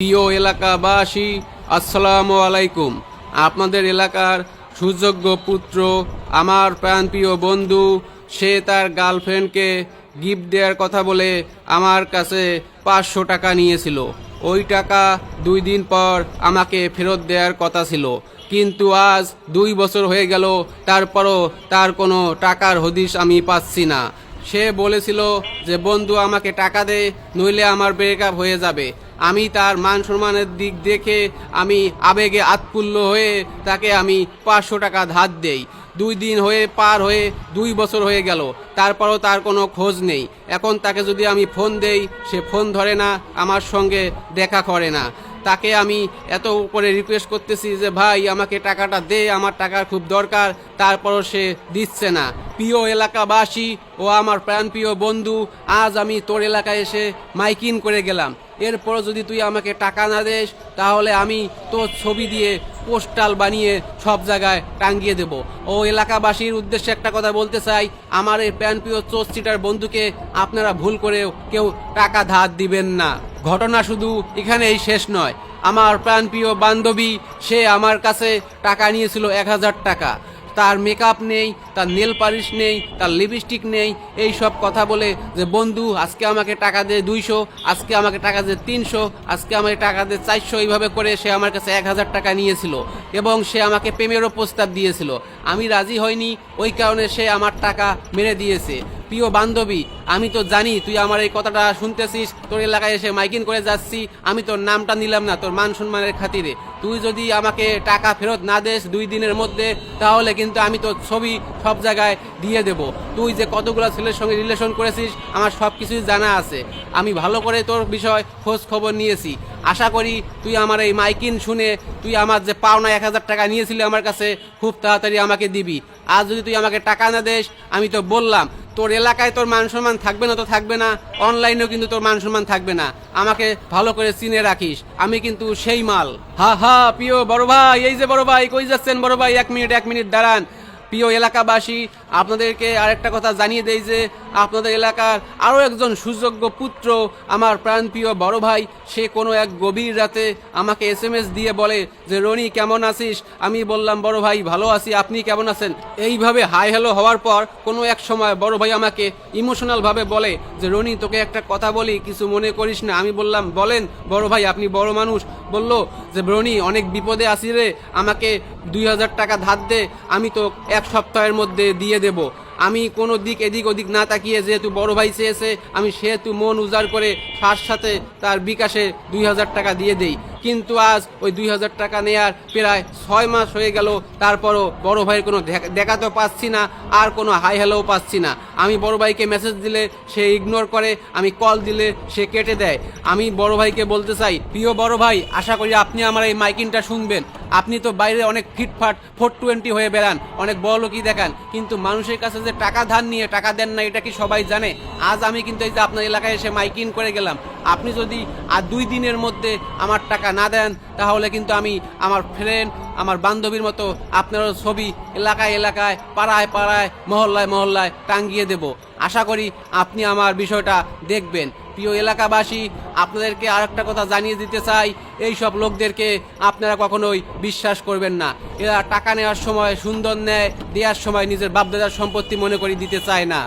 প্রিয় এলাকাবাসী, আসসালামু আলাইকুম। আপনাদের এলাকার সুযোগ্য পুত্র, আমার প্রাণপ্রিয় বন্ধু, সে তার গার্লফ্রেন্ডকে গিফট দেওয়ার কথা বলে আমার কাছে পাঁচশো টাকা নিয়েছিল। ওই টাকা দুই দিন পর আমাকে ফেরত দেওয়ার কথা ছিল। কিন্তু আজ দুই বছর হয়ে গেল, তারপরও তার কোনো টাকার হদিশ আমি পাচ্ছি না। সে বলেছিল যে, বন্ধু, আমাকে টাকা দে, নইলে আমার ব্রেকআপ হয়ে যাবে। আমি তার মান সম্মানের দিক দেখে আমি আবেগে আতপুল্য হয়ে তাকে আমি পাঁচশো টাকা ধার দেই। দুই দিন হয়ে পার হয়ে দুই বছর হয়ে গেল। তারপরও তার কোনো খোঁজ নেই। এখন তাকে যদি আমি ফোন দেই, সে ফোন ধরে না, আমার সঙ্গে দেখা করে না। তাকে আমি এত করে রিকোয়েস্ট করতেছি যে, ভাই, আমাকে টাকাটা দে, আমার টাকার খুব দরকার। তারপরও সে দিচ্ছে না। প্রিয় এলাকাবাসী ও আমার প্রাণপ্রিয় বন্ধু, আজ আমি তোর এলাকায় এসে মাইকিন করে গেলাম। এরপরও যদি তুই আমাকে টাকা না দেস, তাহলে আমি তোর ছবি দিয়ে পোস্টাল বানিয়ে সব জায়গায় টাঙ্গিয়ে দেব। ও এলাকাবাসীর উদ্দেশ্যে একটা কথা বলতে চাই, আমার এই প্রাণপ্রিয় চোস্টিটার বন্ধুকে আপনারা ভুল করেও কেউ টাকা ধার দিবেন না। ঘটনা শুধু এখানেই শেষ নয়, আমার প্রাণপ্রিয় বান্ধবী, সে আমার কাছে টাকা নিয়েছিল এক হাজার টাকা। তার মেকআপ নেই, তার নেল পালিশ নেই, তার লিপস্টিক নেই, এই সব কথা বলে যে, বন্ধু, আজকে আমাকে টাকা দে দুইশো, আজকে আমাকে টাকা দে তিনশো, আজকে আমাকে টাকা দে চারশো, এইভাবে করে সে আমার কাছে এক হাজার টাকা নিয়েছিল এবং সে আমাকে প্রেমেরও প্রস্তাব দিয়েছিল। আমি রাজি হইনি, ওই কারণে সে আমার টাকা মেরে দিয়েছে। প্রিয় বান্ধবী, আমি তো জানি তুই আমার এই কথাটা শুনতেছিস, তোর এলাকায় এসে মাইকিং করে যাচ্ছি, আমি তোর নামটা নিলাম না, তোর মান সম্মানের খাতিরে। তুই যদি আমাকে টাকা ফেরত না দেস দুই দিনের মধ্যে, তাহলে কিন্তু আমি তোর ছবি সব জায়গায় দিয়ে দেব। তুই যে কতগুলো ছেলের সঙ্গে রিলেশন করেছিস, আমার সব কিছুই জানা আছে। আমি ভালো করে তোর বিষয় খোঁজ খবর নিয়েছি। আশা করি তুই আমার এই মাইকিন শুনে তুই আমার যে পাওনা এক হাজার টাকা নিয়েছিলি আমার কাছে, খুব তাড়াতাড়ি আমাকে দিবি। আজ যদি তুই আমাকে টাকা না দেস, আমি তো বললাম, তোর এলাকায় তোর মান সম্মান থাকবে না তো থাকবে না, অনলাইনেও কিন্তু তোর মান সম্মান থাকবে না। আমাকে ভালো করে চিনে রাখিস, আমি কিন্তু সেই মাল। হা হা, প্রিয় বড় ভাই, এই যে বড় ভাই, কই যাচ্ছেন বড় ভাই? এক মিনিট এক মিনিট, দাঁড়ান। প্রিয় এলাকাবাসী আপনাদেরকে আরেকটা কথা জানিয়ে দেই যে আপনাদের এলাকার আরও একজন সুযোগ্য পুত্র আমার প্রাণপ্রিয় বড় ভাই, সে কোনো এক গভীর রাতে আমাকে এস এম এস দিয়ে বলে যে, রনি, কেমন আছিস? আমি বললাম, বড় ভাই, ভালো আছি। আপনি কেমন আছেন? এইভাবে হাই হ্যালো হওয়ার পর কোনো এক সময় বড় ভাই আমাকে ইমোশনালভাবে বলে যে, রনি, তোকে একটা কথা বলি, কিছু মনে করিস না? আমি বললাম, বলেন, বড় ভাই, আপনি বড় মানুষ। বলল যে, রনি, অনেক বিপদে আছি রে, আমাকে দুই হাজার টাকা ধার দে, আমি তো এক সপ্তাহের মধ্যে দিয়ে দেব। আমি কোনো দিক এদিক ওদিক না তাকিয়ে যেহেতু বড় ভাই চেয়েছে, আমি সেহেতু মন উজাড় করে ফার সাথে তার বিকাশে দুই হাজার টাকা দিয়ে দেই। কিন্তু আজ ওই দুই হাজার টাকা নেয়ার প্রায় ছয় মাস হয়ে গেল। তারপরও বড় ভাইয়ের কোনো দেখা- তো পাচ্ছি না, আর কোনো হাই হ্যালোও পাচ্ছি না। আমি বড় ভাইকে মেসেজ দিলে সে ইগনোর করে, আমি কল দিলে সে কেটে দেয়। আমি বড় ভাইকে বলতে চাই, প্রিয় বড় ভাই, আশা করি আপনি আমার এই মাইকিংটা শুনবেন। আপনি তো বাইরে অনেক ফিটফাট ফোর টোয়েন্টি হয়ে বেড়ান, অনেক বড় লোকই দেখান। কিন্তু মানুষের কাছে যে টাকা ধার নিয়ে টাকা দেন না, এটা কি সবাই জানে? আজ আমি কিন্তু এই যে আপনার এলাকায় এসে মাইকিং করে গেলাম। আপনি যদি আর দুই দিনের মধ্যে আমার টাকা না দেন, তাহলে কিন্তু আমি আমার ফ্রেন্ড আমার বান্ধবীর মতো আপনার ছবি এলাকায় এলাকায়, পাড়ায় পাড়ায়, মহল্লায় মহল্লায় টাঙ্গিয়ে দেব। আশা করি আপনি আমার বিষয়টা দেখবেন। প্রিয় এলাকাবাসী, আপনাদেরকে আরেকটা কথা জানিয়ে দিতে চাই, এই সব লোকদেরকে আপনারা কখনোই বিশ্বাস করবেন না। এরা টাকা নেওয়ার সময় সুন্দর নেয় দেওয়ার সময় নিজের বাপদাদার সম্পত্তি মনে করে দিতে চায় না।